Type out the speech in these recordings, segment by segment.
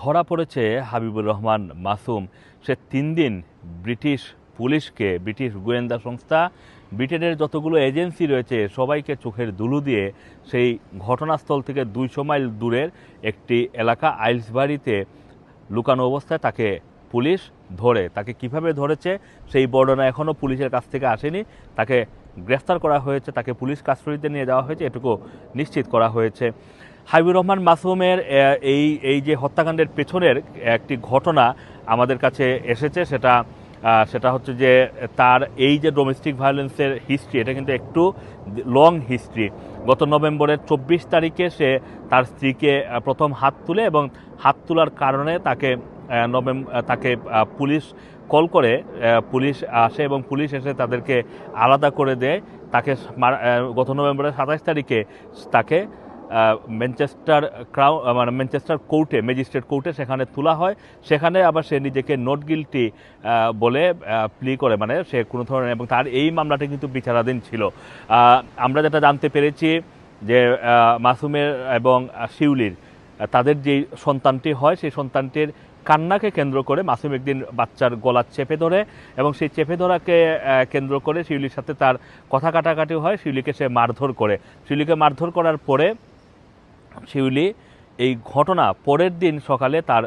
ধরা পড়েছে হাবিবুর রহমান মাসুম। সে তিন দিন ব্রিটিশ পুলিশকে, ব্রিটিশ গোয়েন্দা সংস্থা, ব্রিটেনের যতগুলো এজেন্সি রয়েছে, সবাইকে চোখের দুলু দিয়ে সেই ঘটনাস্থল থেকে দুইশো মাইল দূরের একটি এলাকা আইলসবাড়িতে লুকানো অবস্থায় তাকে পুলিশ ধরে। তাকে কীভাবে ধরেছে সেই বর্ণনা এখনও পুলিশের কাছ থেকে আসেনি। তাকে গ্রেফতার করা হয়েছে, তাকে পুলিশ কাস্টডিতে নিয়ে যাওয়া হয়েছে, এটুকু নিশ্চিত করা হয়েছে। হাবিবুর রহমান মাসুমের এই এই যে হত্যাকাণ্ডের পেছনের একটি ঘটনা আমাদের কাছে এসেছে, সেটা সেটা হচ্ছে যে তার এই যে ডোমেস্টিক ভায়োলেন্সের হিস্ট্রি এটা কিন্তু একটু লং হিস্ট্রি গত নভেম্বরের চব্বিশ তারিখে সে তার স্ত্রীকে প্রথম হাত তুলে এবং হাত তোলার কারণে তাকে নভেম্বর তাকে পুলিশ কল করে পুলিশ আসে এবং পুলিশ এসে তাদেরকে আলাদা করে দেয়। তাকে গত নভেম্বরের সাতাশ তারিখে তাকে ম্যানচেস্টার ক্রাউ মানে ম্যানচেস্টার কোর্টে ম্যাজিস্ট্রেট কোর্টে সেখানে তোলা হয়। সেখানে আবার সে নিজেকে নট গিলটি বলে প্লি করে। মানে সে কোনো ধরনের, এবং তার এই মামলাটা কিন্তু বিচারাধীন ছিল। আমরা যেটা জানতে পেরেছি যে মাসুমের এবং শিউলির তাদের যে সন্তানটি হয়, সেই সন্তানটির কান্নাকে কেন্দ্র করে মাসুম একদিন বাচ্চার গলা চেপে ধরে, এবং সেই চেপে ধরাকে কেন্দ্র করে শিউলির সাথে তার কথা কাটাকাটি হয়। শিউলিকে সে মারধর করে। শিউলিকে মারধর করার পরে শিউলি এই ঘটনা পরের দিন সকালে তার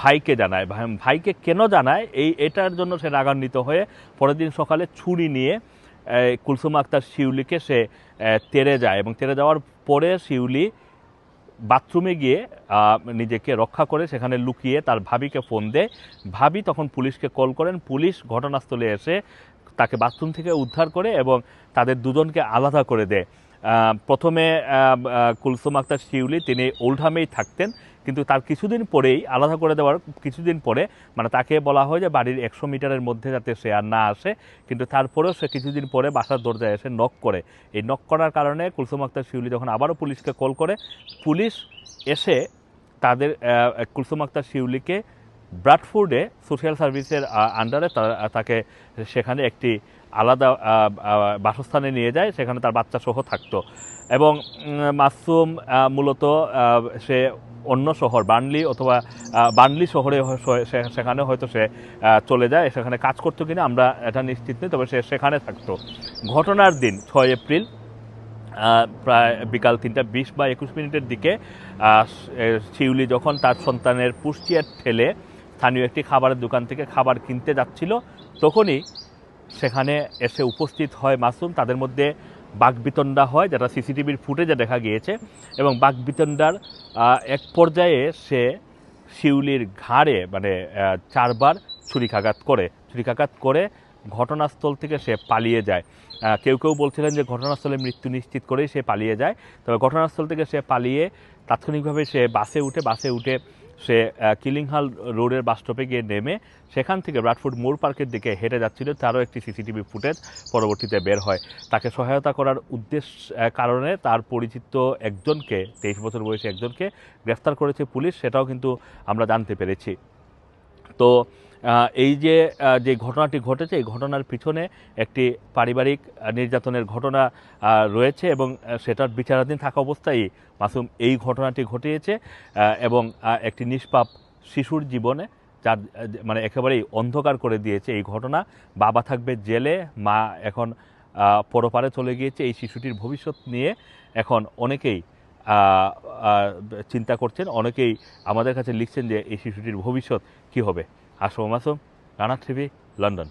ভাইকে জানায়। ভাইকে কেন জানায়? এই, এটার জন্য সে রাগান্বিত হয়ে পরের দিন সকালে ছুরি নিয়ে কুলসুম আক্তার শিউলিকে সে তেরে যায় এবং তেরে যাওয়ার পরে শিউলি বাথরুমে গিয়ে নিজেকে রক্ষা করে সেখানে লুকিয়ে তার ভাবিকে ফোন দেয়। ভাবি তখন পুলিশকে কল করেন। পুলিশ ঘটনাস্থলে এসে তাকে বাথরুম থেকে উদ্ধার করে এবং তাদের দুজনকে আলাদা করে দেয়। প্রথমে কুলসুম আক্তার শিউলি, তিনি ওল্ডহামেই থাকতেন, কিন্তু তার কিছুদিন পরেই, আলাদা করে দেওয়ার কিছুদিন পরে মানে তাকে বলা হয় যে বাড়ির একশো মিটারের মধ্যে যাতে সে আর না আসে, কিন্তু তারপরেও সে কিছুদিন পরে বাসার দরজায় এসে নক করে। এই নক করার কারণে কুলসুম আক্তার শিউলি যখন আবারও পুলিশকে কল করে, পুলিশ এসে তাদের কুলসুম আক্তার শিউলিকে ব্রাডফোর্ডে সোশ্যাল সার্ভিসের আন্ডারে তাকে সেখানে একটি আলাদা বাসস্থানে নিয়ে যায়, সেখানে তার বাচ্চা সহ থাকতো। এবং মাসুম মূলত সে অন্য শহর, বার্নলি অথবা বার্নলি শহরে সেখানে হয়তো সে চলে যায়, সেখানে কাজ করতো কিনা আমরা এটা নিশ্চিত নেই, তবে সে সেখানে থাকতো। ঘটনার দিন, ছয় এপ্রিল প্রায় বিকাল তিনটা বিশ বা একুশ মিনিটের দিকে শিউলি যখন তার সন্তানের পুষ্টিয়ার ঠেলে স্থানীয় একটি খাবারের দোকান থেকে খাবার কিনতে যাচ্ছিল, তখনই সেখানে এসে উপস্থিত হয় মাসুম। তাদের মধ্যে বাঘবিতণ্ডা হয়, যেটা সিসিটিভির ফুটেজে দেখা গিয়েছে। এবং বাঘবিতণ্ডার এক পর্যায়ে সে শিউলির ঘাড়ে মানে চারবার ছুরিকাঘাত করে। ছুরিকাঘাত করে ঘটনাস্থল থেকে সে পালিয়ে যায়। কেউ কেউ বলছিলেন যে ঘটনাস্থলে মৃত্যু নিশ্চিত করেই সে পালিয়ে যায়। তবে ঘটনাস্থল থেকে সে পালিয়ে তাৎক্ষণিকভাবে সে বাসে উঠে বাসে উঠে সে কিলিংহাল রোডের বাস স্টপে গিয়ে নেমে সেখান থেকে ব্রাডফুড মোর পার্কের দিকে হেঁটে যাচ্ছিল। তারও একটি সিসিটিভি ফুটেজ পরবর্তীতে বের হয়। তাকে সহায়তা করার উদ্দেশ্য কারণে তার পরিচিত একজনকে, তেইশ বছর বয়সী একজনকে গ্রেফতার করেছে পুলিশ। সেটাও কিন্তু আমরা জানতে পেরেছি। তো এই যে যে ঘটনাটি ঘটেছে, এই ঘটনার পিছনে একটি পারিবারিক নির্যাতনের ঘটনা রয়েছে এবং সেটার বিচারাধীন থাকা অবস্থায় মাসুম এই ঘটনাটি ঘটিয়েছে এবং একটি নিষ্পাপ শিশুর জীবনে, যার মানে একেবারেই অন্ধকার করে দিয়েছে এই ঘটনা। বাবা থাকবে জেলে, মা এখন পরপারে চলে গিয়েছে। এই শিশুটির ভবিষ্যৎ নিয়ে এখন অনেকেই চিন্তা করছেন। অনেকেই আমাদের কাছে লিখছেন যে এই শিশুটির ভবিষ্যৎ কি হবে। আসো মাসুম রানা থ্রিবি লন্ডন।